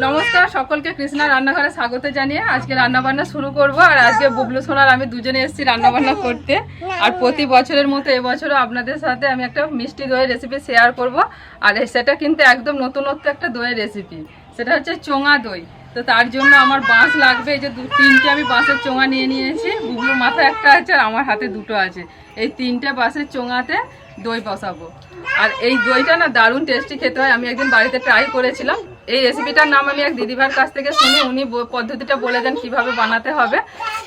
নমস্কার, সকলকে কৃষ্ণা রান্নাঘরে স্বাগত জানিয়ে আজকে রান্না বান্না শুরু করব। আর আজকে বুবলু সোনার আমি দুজনে এসেছি রান্না বান্না করতে। আর প্রতি বছরের মতো এবছরও আপনাদের সাথে আমি একটা মিষ্টি দইয়ের রেসিপি শেয়ার করব। আর সেটা কিন্তু একদম নতুনত্ব একটা দইয়ের রেসিপি সেটা হচ্ছে চোঙা দই। তো তার জন্য আমার বাঁশ লাগবে। এই যে দু, তিনটে আমি বাঁশের চোঙা নিয়ে নিয়েছি। বুবলুর মাথায় একটা আছে আর আমার হাতে দুটো আছে। এই তিনটে বাঁশের চোঙাতে দই বসাবো। আর এই দইটা না দারুণ টেস্টি খেতে হয়। আমি একদিন বাড়িতে ট্রাই করেছিলাম। এই রেসিপিটার নাম আমি এক দিদিভার কাছ থেকে শুনি। উনি পদ্ধতিটা বলে দেন কীভাবে বানাতে হবে।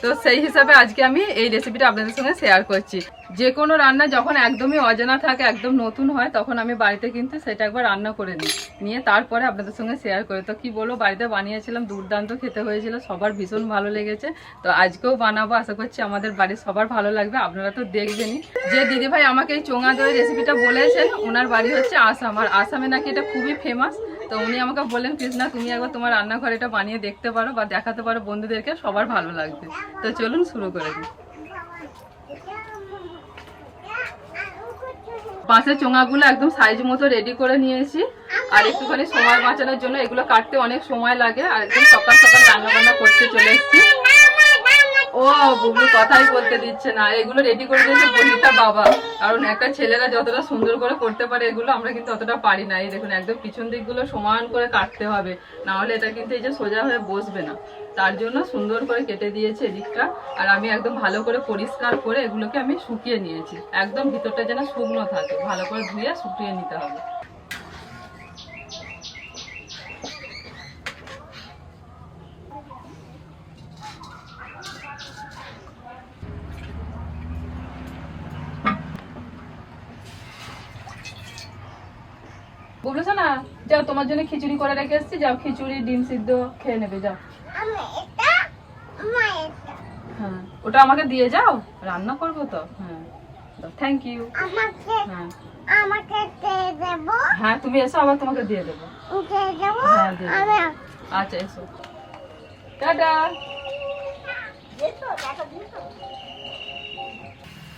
তো সেই হিসাবে আজকে আমি এই রেসিপিটা আপনাদের সঙ্গে শেয়ার করছি। যে কোনো রান্না যখন একদমই অজানা থাকে, একদম নতুন হয়, তখন আমি বাড়িতে কিন্তু সেটা একবার রান্না করে নিই। নিয়ে তারপরে আপনাদের সঙ্গে শেয়ার করি। তো কি বলব, বাড়িতে বানিয়েছিলাম, দুর্দান্ত খেতে হয়েছিল। সবার ভীষণ ভালো লেগেছে। তো আজকেও বানাবো। আশা করছি আমাদের বাড়ির সবার ভালো লাগবে। আপনারা তো দেখবেনই। যে দিদিভাই আমাকে এই চোঙা দই রেসিপিটা বলেছেন, ওনার বাড়ি হচ্ছে আসাম। আর আসামে নাকি এটা খুবই ফেমাস তো উনি আমাকে বললেন, কৃষ্ণা, তুমি একবার তোমার রান্নাঘর এটা বানিয়ে দেখতে পারো বা দেখাতে পারো বন্ধুদেরকে, সবার ভালো লাগবে। তো চলুন শুরু করে দিই। বাঁশের চোঙাগুলো একদম সাইজ মতো রেডি করে নিয়েছি। আর একটুখানি সময় বাঁচানোর জন্য এগুলো কাটতে অনেক সময় লাগে। আর একদম সকাল সকাল রান্না বান্না করতে চলে এসেছি। ও বুবলু কথাই বলতে দিচ্ছে না। এগুলো রেডি করে দিয়েছে বনিতা বাবা। কারণ একটা ছেলেরা যতটা সুন্দর করে করতে পারে এগুলো আমরা কিন্তু অতটা পারি না। এই দেখুন, একদম পিছন দিকগুলো সমান করে কাটতে হবে। না হলে এটা কিন্তু এই যে সোজা হয়ে বসবে না। তার জন্য সুন্দর করে কেটে দিয়েছে এদিকটা। আর আমি একদম ভালো করে পরিষ্কার করে এগুলোকে আমি শুকিয়ে নিয়েছি। একদম ভিতরটা যেন শুকনো থাকে। ভালো করে ধুয়ে শুকিয়ে নিতে হবে। বুবলু না? যাও তোমার জন্য খিচুড়ি করে রেখে এসেছি। যাও খিচুড়ি ডিম সিদ্ধ খেয়ে নেবে যাও। হ্যাঁ ওটা আমাকে দিয়ে যাও। রান্না করব তো। হ্যাঁ থ্যাংক ইউ হ্যাঁ। হ্যাঁ তুমি এসো আবার তোমাকে দিয়ে দেবো। হ্যাঁ দিয়ে দেবো। আচ্ছা এসো। টাটা।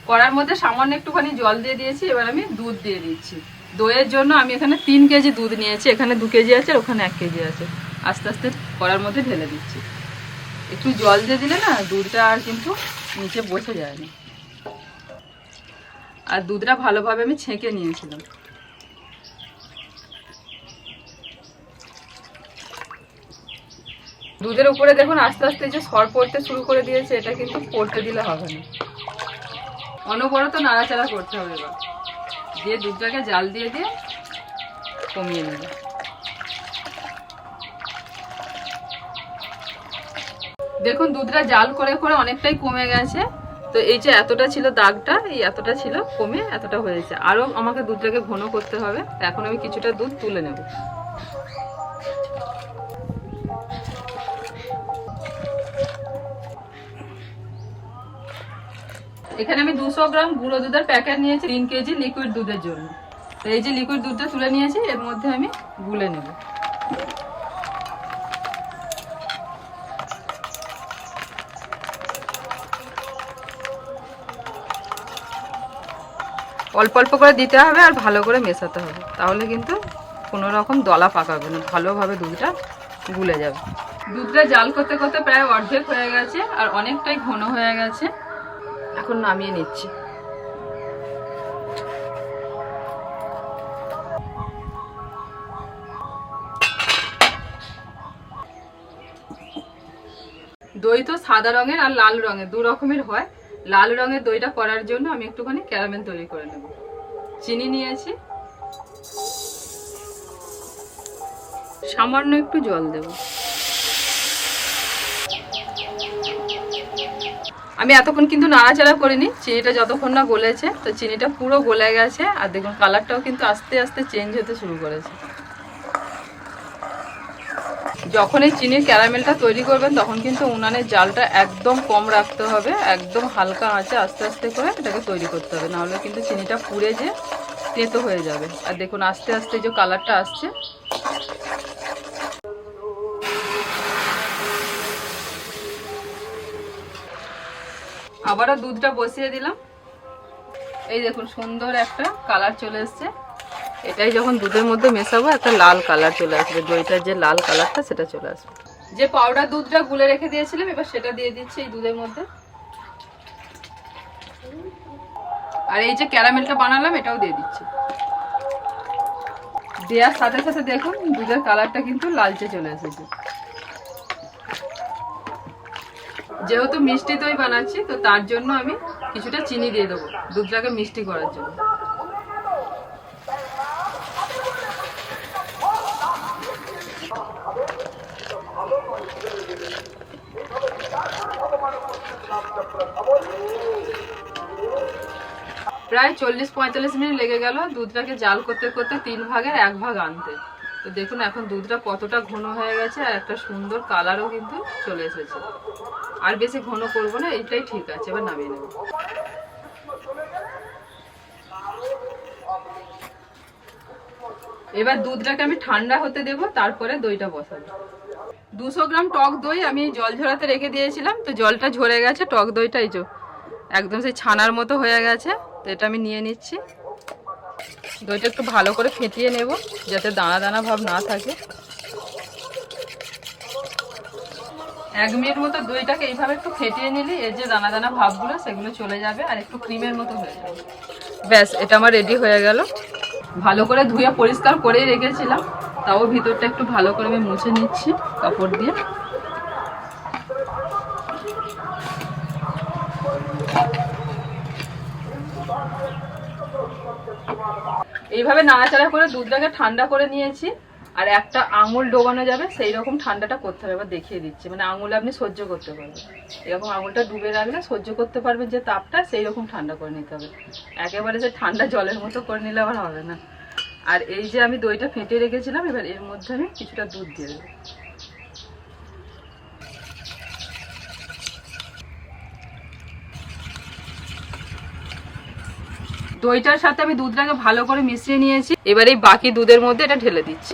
কড়ার মধ্যে সামান্য একটুখানি জল দিয়ে দিয়েছি। এবার আমি দুধ দিয়ে দিচ্ছি। দইয়ের জন্য আমি এখানে তিন কেজি দুধ নিয়েছি, এখানে দু কেজি আছে, আর ওখানে এক কেজি আছে। আস্তে আস্তে কড়ার মধ্যে ঢেলে দিচ্ছি। একটু জল দিয়ে দিলে না দুধটা আর কিন্তু নিচে বসে যায় না আর দুধটা ভালোভাবে আমি ছেঁকে নিয়েছিলাম। দুধের উপরে দেখুন আস্তে আস্তে যে সর পড়তে শুরু করে দিয়েছে, এটা কিন্তু পড়তে দিলে হবে না। অনবরত নাড়াচাড়া করতে হবে এবার। দিয়ে দুধটাকে জাল দিয়ে দিয়ে কমিয়ে নেব। দেখুন, দুধটা জাল করে করে অনেকটাই কমে গেছে। তো এই যে এতটা ছিল দাগটা, এই এতটা ছিল কমে এতটা হয়েছে। আরও আমাকে দুধটাকে ঘন করতে হবে। এখন আমি কিছুটা দুধ তুলে নেব। এখানে আমি দুশো গ্রাম গুঁড়ো দুধের প্যাকেট নিয়েছি, তিন কেজি লিকুইড দুধের জন্য। তো এই যে লিকুইড দুধটা তুলে নিয়েছি, এর মধ্যে আমি গুলে নেব। অল্প অল্প করে দিতে হবে আর ভালো করে মেশাতে হবে। তাহলে কিন্তু কোনো রকম দলা পাকাবে না, ভালোভাবে দুধটা গুলে যাবে। দুধটা জাল করতে করতে প্রায় অর্ধেক হয়ে গেছে আর অনেকটাই ঘন হয়ে গেছে। এখন নামিয়ে নিচ্ছি। দই তো সাদা রঙের আর লাল রঙের, দু রকমের হয়। লাল রঙের দইটা করার জন্য আমি একটুখানি ক্যারামেল তৈরি করে নেব। চিনি নিয়েছি। সামান্য একটু জল দেবো। আমি এতক্ষণ কিন্তু নাড়াচাড়া করিনি, চিনিটা যতক্ষণ না গলেছে, তো চিনিটা পুরো গলে গেছে, আর দেখুন কালারটাও কিন্তু আস্তে আস্তে চেঞ্জ হতে শুরু করেছে। যখন এই চিনির ক্যারামেলটা তৈরি করবেন, তখন কিন্তু উনানের জালটা একদম কম রাখতে হবে, একদম হালকা আঁচে আস্তে আস্তে করে এটাকে তৈরি করতে হবে, নাহলে কিন্তু চিনিটা পুড়ে যে তেতো হয়ে যাবে। আর দেখুন আস্তে আস্তে যে কালারটা আসছে আবারও দুধটা বসিয়ে দিলাম। এই দেখুন, সুন্দর একটা কালার চলে এসছে। এটাই যখন দুধের মধ্যে মেশাবো, একটা লাল কালার চলে আসবে। দইটার যে লাল কালারটা, সেটা চলে আসবে। যে পাউডার দুধটা গুলে রেখে দিয়েছিলাম, এবার সেটা দিয়ে দিচ্ছি এই দুধের মধ্যে। আর এই যে ক্যারামেলটা বানালাম, এটাও দিয়ে দিচ্ছি। দেওয়ার সাথে সাথে দেখুন, দুধের কালারটা কিন্তু লালচে চলে এসেছে। যেহেতু মিষ্টি দই বানাচ্ছি, তো তার জন্য আমি কিছুটা চিনি দিয়ে দেবো, দুধটাকে মিষ্টি করার জন্য। প্রায় চল্লিশ পঁয়তাল্লিশ মিনিট লেগে গেল দুধটাকে জাল করতে করতে তিন ভাগের এক ভাগ আনতে। তো দেখুন এখন দুধটা কতটা ঘন হয়ে গেছে আর একটা সুন্দর কালারও কিন্তু চলে এসেছে। আর বেশি ঘন করব না, এইটাই ঠিক আছে, এবার নামিয়ে নেব। এবার দুধটাকে আমি ঠান্ডা হতে দেব, তারপরে দইটা বসাবো। দুশো গ্রাম টক দই আমি জল ঝরাতে রেখে দিয়েছিলাম, তো জলটা ঝরে গেছে, টক দইটাই যে একদম সেই ছানার মতো হয়ে গেছে, তো এটা আমি নিয়ে নিচ্ছি। দইটা একটু ভালো করে ফেটিয়ে নেব, যাতে দানা দানা ভাব না থাকে। এক মিনিট মতো দইটাকে এইভাবে একটু ফেটিয়ে নিলে এর যে দানা দানা ভাবগুলো সেগুলো চলে যাবে আর একটু ক্রিমের মতো হয়ে যাবে। ব্যাস, এটা আমার রেডি হয়ে গেল। ভালো করে ধুয়ে পরিষ্কার করেই রেখেছিলাম, তাও ভিতরটা একটু ভালো করে আমি মুছে নিচ্ছি কাপড় দিয়ে। এইভাবে নাড়াচাড়া করে দুধটাকে ঠান্ডা করে নিয়েছি। আর একটা আঙুল ডোবানো যাবে, সেই রকম ঠান্ডাটা করতে হবে। এবার দেখিয়ে দিচ্ছি। মানে আঙুল আপনি সহ্য করতে পারবেন। এরকম আঙুলটা ডুবে রাখলে সহ্য করতে পারবেন যে তাপটা, সেই রকম ঠান্ডা করে নিতে হবে। একেবারে যে ঠান্ডা জলের মতো করে নিলে আবার হবে না। আর এই যে আমি দইটা ফেটে রেখেছিলাম, এবার এর মধ্যে আমি কিছুটা দুধ দিয়ে দেবো। দইটার সাথে আমি দুধটাকে ভালো করে মিশিয়ে নিয়েছি। এবার এই বাকি দুধের মধ্যে এটা ঢেলে দিচ্ছি।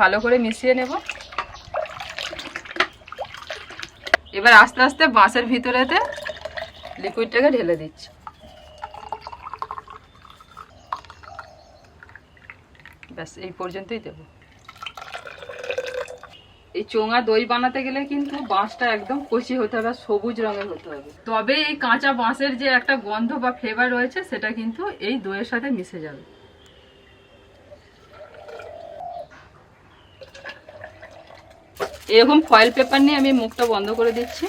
ভালো করে মিশিয়ে নেব। এবার আস্তে আস্তে বাঁশের ভিতরেতে লিকুইডটাকে ঢেলে দিচ্ছি। ব্যাস, এই পর্যন্তই দেবো। এই চোঙা দই বানাতে গেলে কিন্তু বাঁশটা একদম কচি হতে হবে আর সবুজ রঙের হতে হবে। তবে এই কাঁচা বাঁশের যে একটা গন্ধ বা ফ্লেভার রয়েছে, সেটা কিন্তু এই দইয়ের সাথে মিশে যাবে। এরকম ফয়েল পেপার নিয়ে আমি মুখটা বন্ধ করে দিচ্ছি।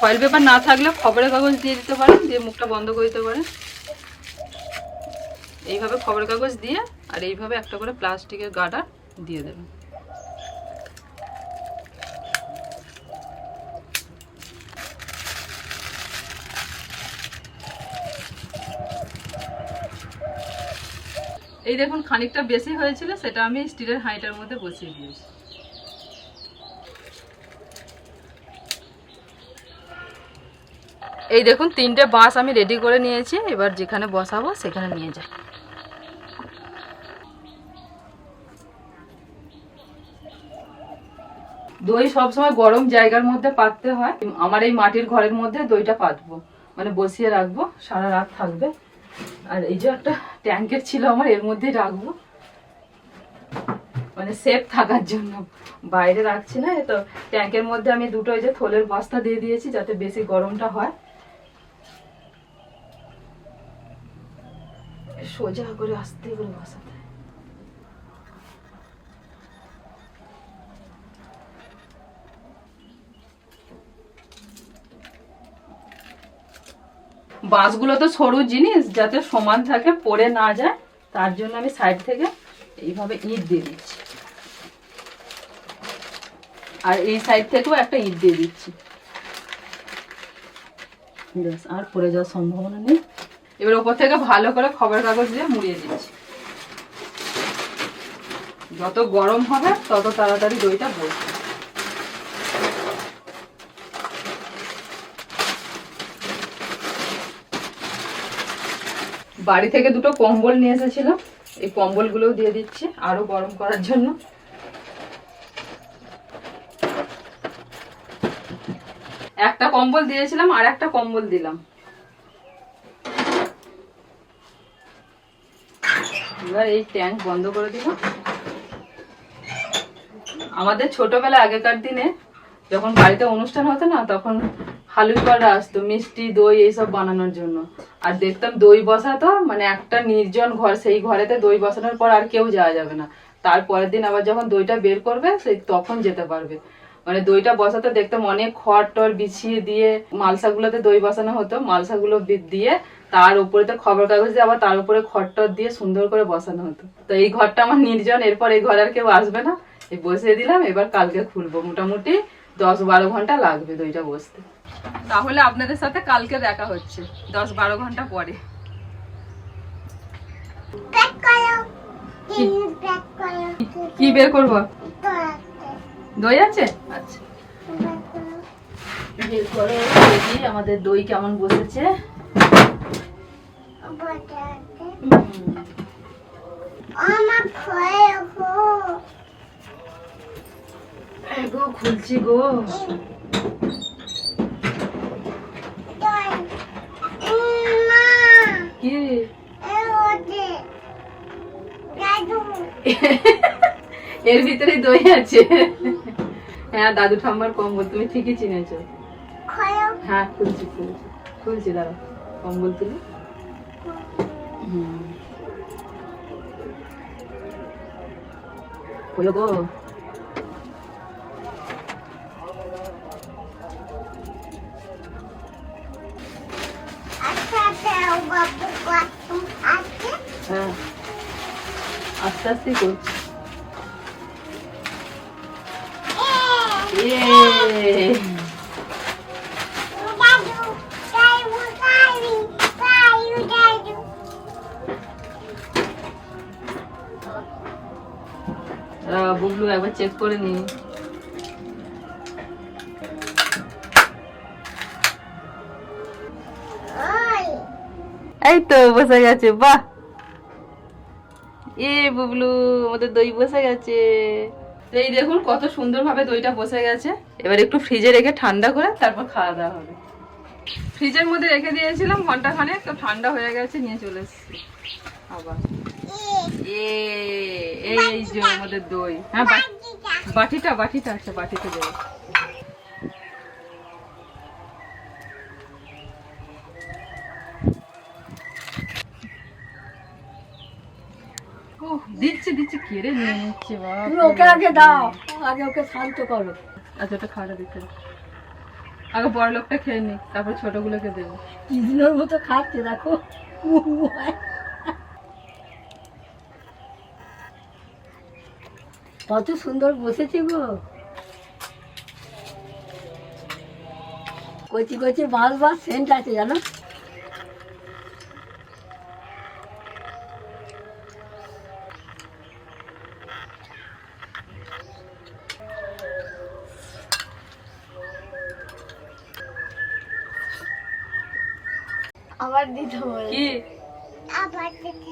ফয়েল পেপার না থাকলে খবরের কাগজ দিয়ে দিতে পারেন, দিয়ে মুখটা বন্ধ করে দিতে পারেন। এইভাবে খবরের কাগজ দিয়ে আর এইভাবে একটা করে প্লাস্টিকের গার্ডার দিয়ে দেবেন এই দেখুন, খানিকটা বেশি হয়েছিল, সেটা আমি স্টিলের হাঁড়িটার মধ্যে বসিয়ে দিয়েছি। এই দেখুন, তিনটে বাঁশ আমি রেডি করে নিয়েছি, এবার যেখানে বসাবো, সেখানে নিয়ে যাই। দই সবসময় গরম জায়গার মধ্যে পাততে হয়। আমার এই মাটির ঘরের মধ্যে দইটা পাতবো। মানে বসিয়ে রাখব, সারা রাত থাকবে। আর এই যে একটা ট্যাঙ্কের ছিল আমার, এর মধ্যেই রাখব। মানে সেফ থাকার জন্য। বাইরে রাখছি না তো ট্যাঙ্কের মধ্যে আমি দুটো এই যে থলের বস্তা দিয়ে দিয়েছি, যাতে বেশি গরমটা হয়। সোজা করে আসতে করে বসাতে বাঁশগুলো তো সরু জিনিস, যাতে সমান থাকে, পড়ে না যায়, তার জন্য আমি সাইড থেকে এইভাবে ইট দিয়ে দিচ্ছি। আর এই সাইড থেকেও একটা ইট দিয়ে দিচ্ছি। ব্যাস, আর পড়ে যাওয়ার সম্ভাবনা নেই। এবার ওপর থেকে ভালো করে খবর কাগজ দিয়ে মুড়িয়ে দিচ্ছি। যত গরম হবে, তত তাড়াতাড়ি দইটা বসবে বাড়ি থেকে দুটো কম্বল নিয়ে এসেছিলাম। এই কম্বলগুলোও দিয়ে দিচ্ছি আরও গরম করার জন্য। একটা কম্বল দিয়েছিলাম আর একটা কম্বল দিলাম। এবার এই ট্যাঙ্ক বন্ধ করে দিলাম। আমাদের ছোটবেলা আগেকার দিনে যখন বাড়িতে অনুষ্ঠান হতো না, তখন হালুইপাড়া আসতো, মিষ্টি, দই এইসব বানানোর জন্য। আর দেখতাম দই বসাতো মানে একটা নির্জন ঘর, সেই ঘরেতে দই বসানোর পর আর কেউ যাওয়া যাবে না। তারপরের দিন আবার যখন দইটা বের করবে, সেই তখন যেতে পারবে। মানে দইটা বসাতে দেখতাম অনেক খড় টর বিছিয়ে দিয়ে মালসাগুলোতে দই বসানো হতো, মালসাগুলো দিয়ে তার উপরে তো খবর কাগজ দিয়ে আবার তার উপরে খড় টর দিয়ে সুন্দর করে বসানো হতো। তো এই ঘরটা আমার নির্জন, এরপর এই ঘরে আর কেউ আসবে না। বসিয়ে দিলাম, এবার কালকে খুলবো। মোটামুটি দশ বারো ঘণ্টা লাগবে দইটা বসতে। তাহলে আপনাদের সাথে কালকে দেখা হচ্ছে দশ বারো ঘণ্টা পরে। কি? বের করব? দই আছে? আচ্ছা। বের করো দেখি আমাদের দই কেমন বসেছে? আমার ফয়ে গো খুলছি গো কি এর ভিতরে দই আছে হ্যাঁ দাদু ঠাম্মার কম্বল তুমি ঠিকই চিনেছো হ্যাঁ খুলছি খুলছি খুলছি দাঁড়া কম্বল তুলি হুম হলো গো আচ্ছা হ্যাঁ আস্তে আস্তে করছি। বুবলু একবার চেক করে নি। এই তো বসে গেছে, বাহ। এ বুবলু, আমাদের দই বসে গেছে। এই দেখুন কত সুন্দরভাবে দইটা বসে গেছে। এবার একটু ফ্রিজে রেখে ঠান্ডা করে তারপর খাওয়া দাওয়া হবে। ফ্রিজের মধ্যে রেখে দিয়েছিলাম ঘণ্টা খানেক, তো ঠান্ডা হয়ে গেছে, নিয়ে চলে এসেছি। আবার। এই যে আমাদের দই। হ্যাঁ বাটিটা বাটিটা আচ্ছা বাটিতে দেবো। দিচ্ছি দিচ্ছি। কেড়ে নিয়ে নিচ্ছে তুমি ওকে আগে দাও। আগে ওকে শান্ত করো। আচ্ছা ওটা খাওয়াটা দিতে। আগে বড় লোকটা খেয়ে নি তারপর ছোটগুলোকে দেবো। মতো খাচ্ছে দেখো। কত সুন্দর বসেছে গো। কচি কচি বাঁশ বাস সেন্ট আছে জানো? আবার দিতে বলে কি? আবার দিতে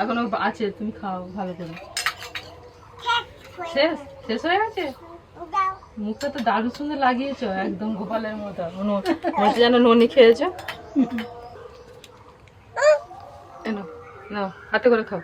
এখনও আছে তুমি খাও ভালো করে। শেষ শেষ? হয়ে গেছে? মুখটা তো দারুণ সুন্দর লাগিয়েছো একদম গোপালের মতো। মনে যেন ননি খেয়েছ। এনো নাও হাতে করে খাও।